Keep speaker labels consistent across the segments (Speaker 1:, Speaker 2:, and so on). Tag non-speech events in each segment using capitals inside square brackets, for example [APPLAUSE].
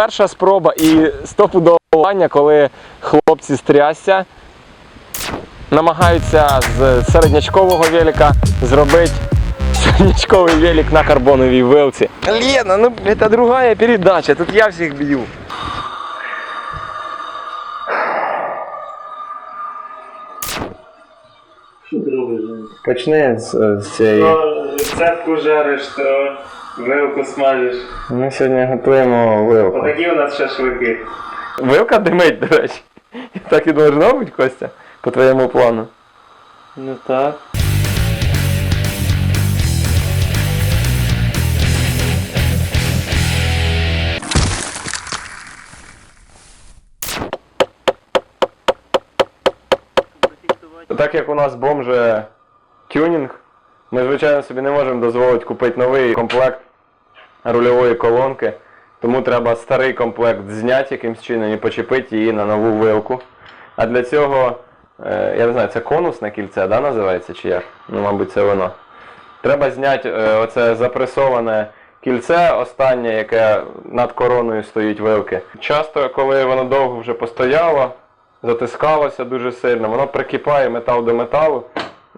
Speaker 1: перша спроба і стопудовування, коли хлопці з трясся намагаються з середнячкового велика зробити середнячковий велик на карбоновій вилці. Лена, ну це другая передача, тут я всіх б'ю. Почни з, з цієї.
Speaker 2: Цепку жариш, то вилку смажиш.
Speaker 1: Ми сьогодні готуємо вилку.
Speaker 2: Отакі у нас шашлики.
Speaker 1: Вилка димить, до речі. Так і должно бути, Костя, по твоєму плану.
Speaker 2: Ну так.
Speaker 1: Так як у нас бомже тюнінг, ми, звичайно, собі не можемо дозволити купити новий комплект рульової колонки. Тому треба старий комплект зняти якимсь чином і почепити її на нову вилку. А для цього, е, я не знаю, це конусне кільце, да, називається чи як? Ну, мабуть, це воно. Треба зняти е, оце запресоване кільце останнє, яке над короною стоїть вилки. Часто, коли воно довго вже постояло, затискалося дуже сильно, воно прикипає метал до металу.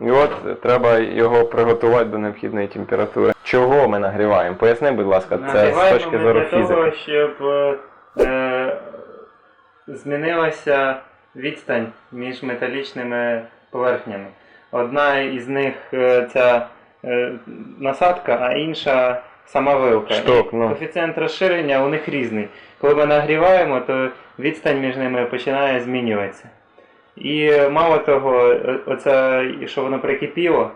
Speaker 1: І от треба його приготувати до необхідної температури. Чого ми нагріваємо? Поясни, будь ласка, це з точки зору
Speaker 2: для того, щоб е, е, змінилася відстань між металічними поверхнями. Одна із них е, ця е, насадка, а інша сама вилка.
Speaker 1: Шток, ну.
Speaker 2: Коефіцієнт розширення у них різний. Коли ми нагріваємо, то відстань між ними починає змінюватися. І мало того, оце, що воно прикипіло,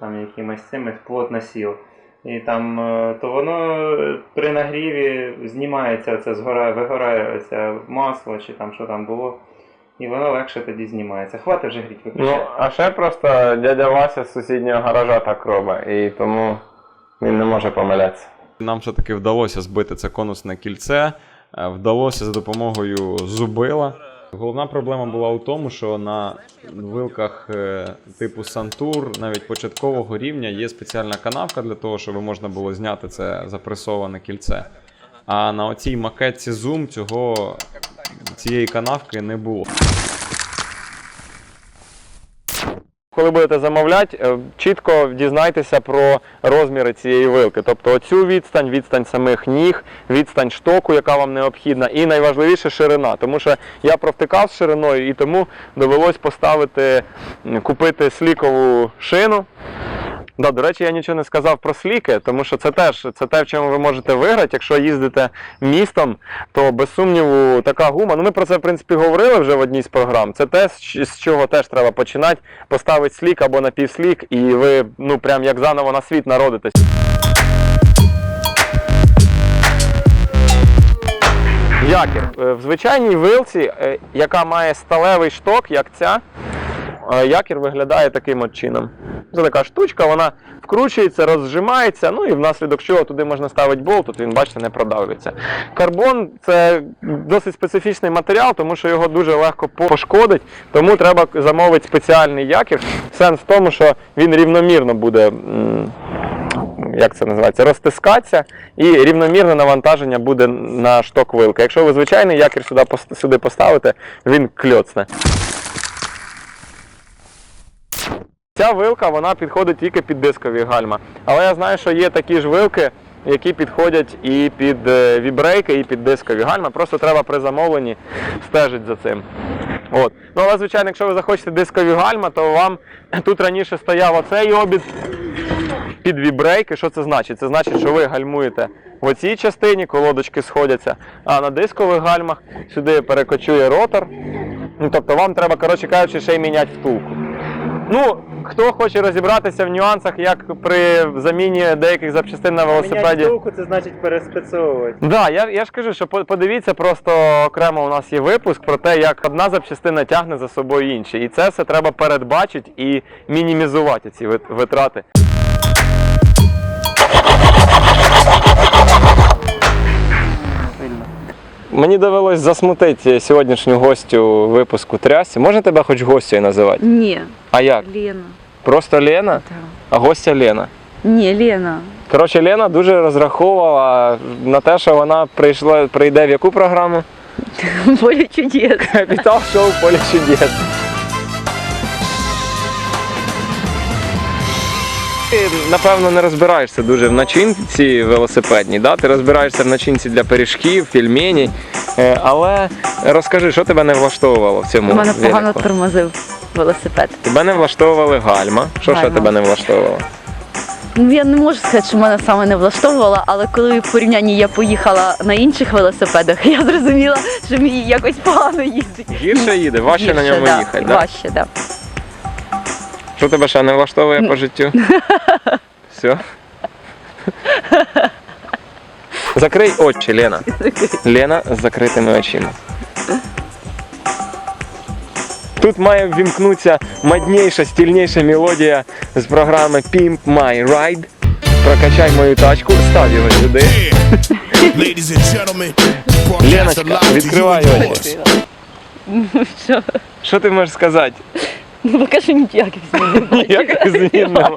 Speaker 2: там якимось цим плотно сіло. І там, е, то воно при нагріві знімається, оце згорає, вигорає оце масло чи там що там було. І воно легше тоді знімається. Хватить вже гріть
Speaker 1: Ну, а ще просто дядя Вася з сусіднього гаража так робить, і тому він не може помилятися.
Speaker 3: Нам все-таки вдалося збити це конусне кільце, е, вдалося за допомогою зубила. Головна проблема була у тому, що на вилках е, типу Сантур, навіть початкового рівня, є спеціальна канавка для того, щоб можна було зняти це запресоване кільце. А на оцій макетці Zoom цього, цієї канавки не було.
Speaker 1: Коли будете замовляти, е, чітко дізнайтеся про розміри цієї вилки. Тобто оцю відстань, відстань самих ніг, відстань штоку, яка вам необхідна, і найважливіше ширина. Тому що я провтикав з шириною і тому довелось поставити, купити слікову шину. Да, до речі, я нічого не сказав про сліки, тому що це теж це те, в чому ви можете виграти. Якщо їздите містом, то без сумніву така гума. Ну ми про це в принципі говорили вже в одній з програм. Це те, з чого теж треба починати. Поставити слік або напівслік, і ви ну прям як заново на світ народитесь. Якір. Е, В звичайній вилці, е, яка має сталевий шток, як ця, якір виглядає таким от чином. Це така штучка, вона вкручується, розжимається, ну і внаслідок чого туди можна ставити болт, тут він, бачите, не продавлюється. Карбон це досить специфічний матеріал, тому що його дуже легко пошкодить, тому треба замовити спеціальний якір. Сенс в тому, що він рівномірно буде. Як це називається, розтискатися і рівномірне навантаження буде на шток вилки. Якщо ви звичайний якір сюди, сюди поставите, він кльоцне. Ця вилка вона підходить тільки під дискові гальма. Але я знаю, що є такі ж вилки, які підходять і під е, вібрейки, і під дискові гальма. Просто треба при замовленні стежити за цим. От. Ну, але, звичайно, якщо ви захочете дискові гальма, то вам тут раніше стояв оцей обід під вібрейки. Що це значить? Це значить, що ви гальмуєте в оцій частині, колодочки сходяться, а на дискових гальмах сюди перекочує ротор. Ну, тобто вам треба, коротше кажучи, ще й міняти втулку. Ну, хто хоче розібратися в нюансах, як при заміні деяких запчастин на велосипеді.
Speaker 2: Міняти це значить переспецовувати.
Speaker 1: Да, я, я ж кажу, що по- подивіться, просто окремо у нас є випуск про те, як одна запчастина тягне за собою інші. І це все треба передбачити і мінімізувати ці вит- витрати. Мені довелось засмутити сьогоднішню гостю випуску трясі. Можна тебе хоч гостю називати?
Speaker 4: Ні.
Speaker 1: А як?
Speaker 4: Лена.
Speaker 1: Просто Лена?
Speaker 4: Да.
Speaker 1: А гостя Лена.
Speaker 4: Ні, Лена.
Speaker 1: Коротше, Лена дуже розраховувала на те, що вона прийшла, прийде в яку програму? [LAUGHS]
Speaker 4: Поле чудес.
Speaker 1: Капітал шоу Поле чудес. Ти, напевно, не розбираєшся дуже в начинці велосипедній, да? ти розбираєшся в начинці для пиріжків, фільмені. Е, Але розкажи, що тебе не влаштовувало в цьому
Speaker 4: У мене погано тормозив велосипед.
Speaker 1: Тебе не влаштовували гальма. Що ще
Speaker 4: Гальма.
Speaker 1: тебе не влаштовувало?
Speaker 4: Ну я не можу сказати, що мене саме не влаштовувало, але коли в порівнянні я поїхала на інших велосипедах, я зрозуміла, що мені якось погано їздить.
Speaker 1: Гірше їде, важче на ньому
Speaker 4: да,
Speaker 1: їхати. Да?
Speaker 4: Важче, так.
Speaker 1: Що тебе ще не влаштовує по життю? [LAUGHS] Все. Закрий очі, Лена. Лена з закритими очима. Тут має ввімкнутися модніша, стільніша мелодія з програми Pimp My Ride. Прокачай мою тачку, став його сюди. Леночка, відкривай очі.
Speaker 4: Що?
Speaker 1: Що ти можеш сказати?
Speaker 4: Ну поки що ніяких змін не бачу.
Speaker 1: Ніяких змін нема.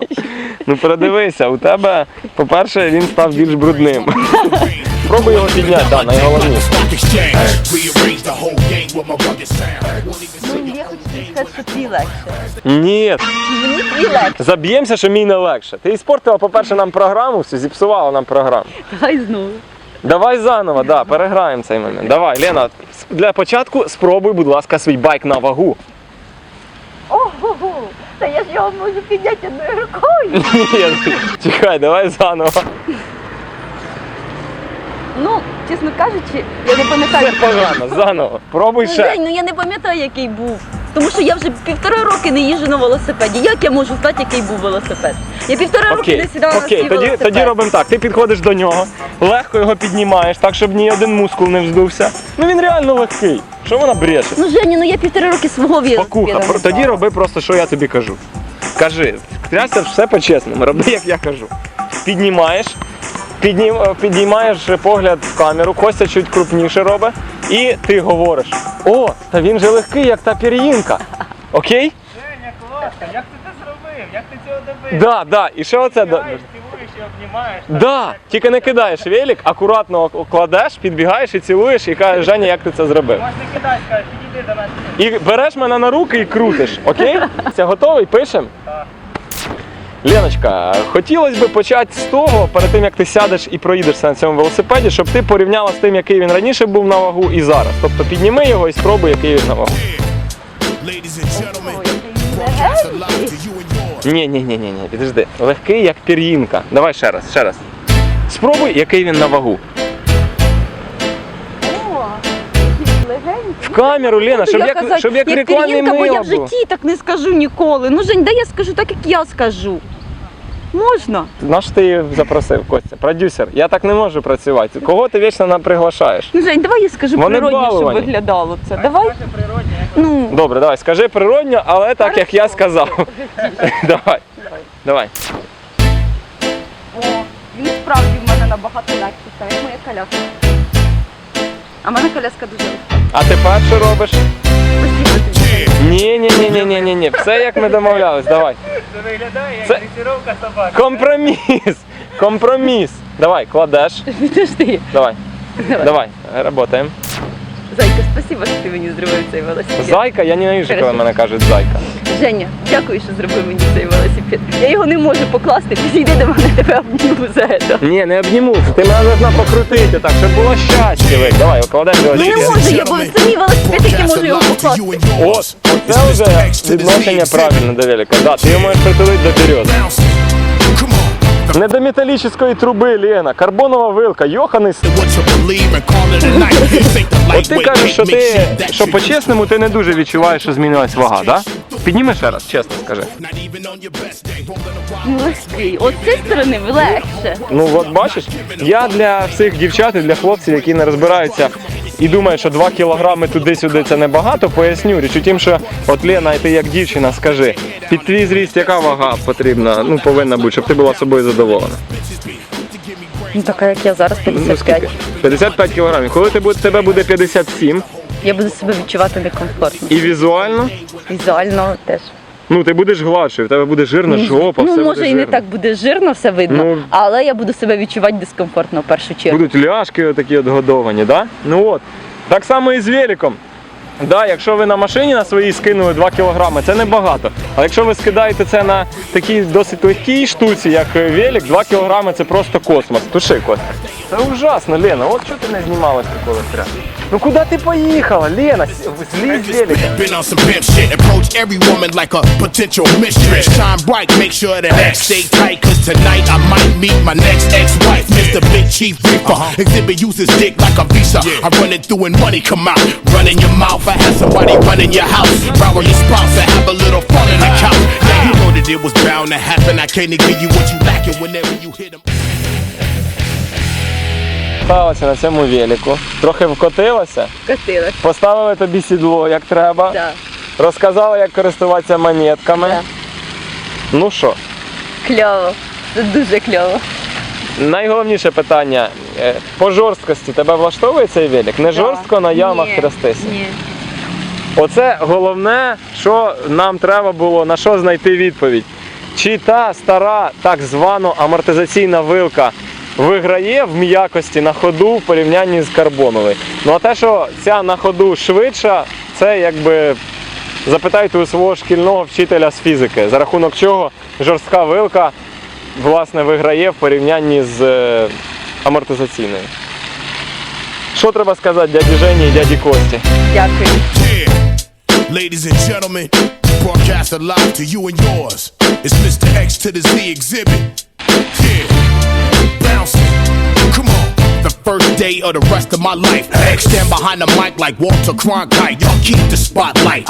Speaker 1: Ну передивися, у тебе, по-перше, він став більш брудним. Спробуй його підняти, да, найголовніше.
Speaker 4: Ну, я хочу тобі сказати, що твій легше.
Speaker 1: Ні,
Speaker 4: Мені твій легше.
Speaker 1: заб'ємося, що мій не легше. Ти іспортила, по-перше, нам програму, все, зіпсувала нам програму.
Speaker 4: Давай знову.
Speaker 1: Давай заново, да, переграємо цей момент. Давай, Лена, для початку спробуй, будь ласка, свій байк на вагу.
Speaker 4: Та я ж його можу підняти одною рукою. [LAUGHS]
Speaker 1: Ні, чекай, давай заново.
Speaker 4: Ну, чесно кажучи, я не пам'ятаю.
Speaker 1: Це погано, заново. Пробуй
Speaker 4: Ну,
Speaker 1: ще.
Speaker 4: Жень, ну я не пам'ятаю, який був. Тому що я вже півтора роки не їжджу на велосипеді. Як я можу знати, який був велосипед? Я півтора роки не сідала на
Speaker 1: окей, тоді,
Speaker 4: велосипед.
Speaker 1: тоді робимо так. Ти підходиш до нього, легко його піднімаєш, так, щоб ні один мускул не вздувся. Ну він реально легкий. Що вона бреше?
Speaker 4: Ну, Женя, ну я півтора роки свого велосипеда
Speaker 1: Покуха,
Speaker 4: не
Speaker 1: про- тоді
Speaker 4: знала.
Speaker 1: роби просто, що я тобі кажу. Кажи, трясся все по-чесному, роби, як я кажу. Піднімаєш, піднім, е, піднімаєш погляд в камеру, Костя чуть крупніше робить, і ти говориш: О, та він же легкий, як та пір'їнка. Окей?
Speaker 2: Женя, класно, як ти це зробив? Як ти цього добився?
Speaker 1: Да, да. І що оце? до-
Speaker 2: Цілуєш і обнімаєш.
Speaker 1: Да, тільки не кидаєш велик, акуратно кладеш, підбігаєш і цілуєш, і кажеш, Женя, як ти це зробив.
Speaker 2: Можна кидай, скажеш, підійди до нас.
Speaker 1: І береш мене на руки і крутиш, окей? Це готовий? Пишем? Леночка, хотілося б почати з того, перед тим як ти сядеш і проїдешся на цьому велосипеді, щоб ти порівняла з тим, який він раніше був на вагу і зараз. Тобто підніми його і спробуй, який він на вагу. Ні, ні, ні, ні, ні, підожди. Легкий, як пір'їнка. Давай ще раз, ще раз. Спробуй, який він на вагу. Камеру, Лена, щоб
Speaker 4: Я
Speaker 1: як,
Speaker 4: казати,
Speaker 1: щоб як,
Speaker 4: як
Speaker 1: рекламний
Speaker 4: пір'їнка, бо я
Speaker 1: мило
Speaker 4: в
Speaker 1: було.
Speaker 4: житті так не скажу ніколи. Ну, Жень, дай я скажу так, як я скажу. Можна?
Speaker 1: Наш ти її запросив, Костя, продюсер. Я так не можу працювати. Кого ти вічно нам приглашаєш?
Speaker 4: Ну, Жень, давай я скажу
Speaker 1: Вони
Speaker 4: природні, щоб
Speaker 1: баловані.
Speaker 4: виглядало це. Давай. Ну,
Speaker 1: Добре, давай, скажи природньо, але так, як я сказав. [LAUGHS] Давай. Давай.
Speaker 4: О, він справді в мене набагато легший, це моя коляска. А в мене коляска дуже легка.
Speaker 1: А тепер що робиш? Ні, ні, ні, ні, ні, ні, ні. Все як ми домовлялись. Давай.
Speaker 2: це виглядає, як
Speaker 1: Це-
Speaker 2: дресіровка собаки.
Speaker 1: Компроміс. Компроміс. Давай, кладеш.
Speaker 4: Підожди.
Speaker 1: Давай.
Speaker 4: Давай.
Speaker 1: Давай, работаємо.
Speaker 4: Зайка, спасибо, що ти мені зробив цей велосипед.
Speaker 1: Зайка, я ненавижу, коли
Speaker 4: Хорошо.
Speaker 1: мене кажуть зайка.
Speaker 4: Женя, дякую, що зробив мені цей велосипед. Я його не можу покласти, підійди до мене, тебе обніму за це.
Speaker 1: Ні, не обніму. Ти мене должна покрутити так, щоб було щастя. Давай, кладеш
Speaker 4: Ну не можу, я бо це мій велосипед, який можу його покласти.
Speaker 1: От, оце вже відношення правильне до велика. Да, ти його можеш притулити до берези. Не до металічної труби, Лена, карбонова вилка, йоханий. с- От ти кажеш, що ти що по-чесному ти не дуже відчуваєш, що змінилась вага, да? Підніми ще раз, чесно скажи.
Speaker 4: Ну, Легкий. От з цієї сторони легше.
Speaker 1: Ну от бачиш, я для всіх дівчат і для хлопців, які не розбираються і думають, що 2 кілограми туди-сюди це небагато, поясню. Річ у тім, що от Лена, і ти як дівчина, скажи, під твій зріст яка вага потрібна, ну повинна бути, щоб ти була собою задоволена.
Speaker 4: Ну така як я зараз
Speaker 1: Ну,
Speaker 4: 55.
Speaker 1: скільки? 55 кілограмів. Коли ти буде, тебе буде 57
Speaker 4: Я буду себе відчувати некомфортно.
Speaker 1: і візуально,
Speaker 4: Візуально теж.
Speaker 1: Ну, ти будеш гладший, в тебе буде жирна жопа,
Speaker 4: ну,
Speaker 1: все
Speaker 4: може
Speaker 1: буде
Speaker 4: і не
Speaker 1: жирно.
Speaker 4: так буде жирно, все видно,
Speaker 1: Ну.
Speaker 4: але я буду себе відчувати дискомфортно в першу чергу.
Speaker 1: Будуть ляшки отакі от годовані, да? Ну от. Так само і з великом. Да, якщо ви на машині на своїй скинули 2 кг, це небагато. А якщо ви скидаєте це на такій досить легкій штуці, як велик, 2 кг це просто космос. Туши Костя. Це ужасно, Лена. От що ти не знімалась такого стря? Ну куди ти поїхала, Лена? С- Злізь з велика.
Speaker 5: Been on some pimp shit. Approach every woman like a potential mistress. Shine bright, make sure that X stay tight. Cause tonight I might meet my next ex-wife, Mr. Big Chief Reaper. Exhibit uses dick like a visa. I run it through and money come out. Run in your mouth, I have somebody run in your house. Borrow your spouse and have a little fun in the couch. Now you know that it was bound to happen. I can't give you what you lacking whenever you hit 'em.
Speaker 1: Сталося на цьому велику, трохи вкотилася,
Speaker 4: Катилась.
Speaker 1: поставили тобі сідло як треба,
Speaker 4: Да.
Speaker 1: розказали, як користуватися монетками.
Speaker 4: Да.
Speaker 1: Ну що?
Speaker 4: Кльово. Це дуже кльово.
Speaker 1: Найголовніше питання е, по жорсткості тебе влаштовує цей велик? Не жорстко на ямах
Speaker 4: Ні,
Speaker 1: трястися.
Speaker 4: Ні.
Speaker 1: Оце головне, що нам треба було на що знайти відповідь. Чи та стара так звана амортизаційна вилка виграє в м'якості на ходу в порівнянні з карбоновою? Ну а те, що ця на ходу швидша, це якби запитайте у свого шкільного вчителя з фізики, за рахунок чого жорстка вилка власне виграє в порівнянні з е, амортизаційною. Що треба сказати дяді Жені і дяді Кості?
Speaker 4: Дякую.
Speaker 5: Ladies and gentlemen, broadcast alive to you and yours. It's Mr. X to the Z exhibit. The first day of the rest of my life. Stand behind the mic like Walter Cronkite. Y'all keep the spotlight. I'm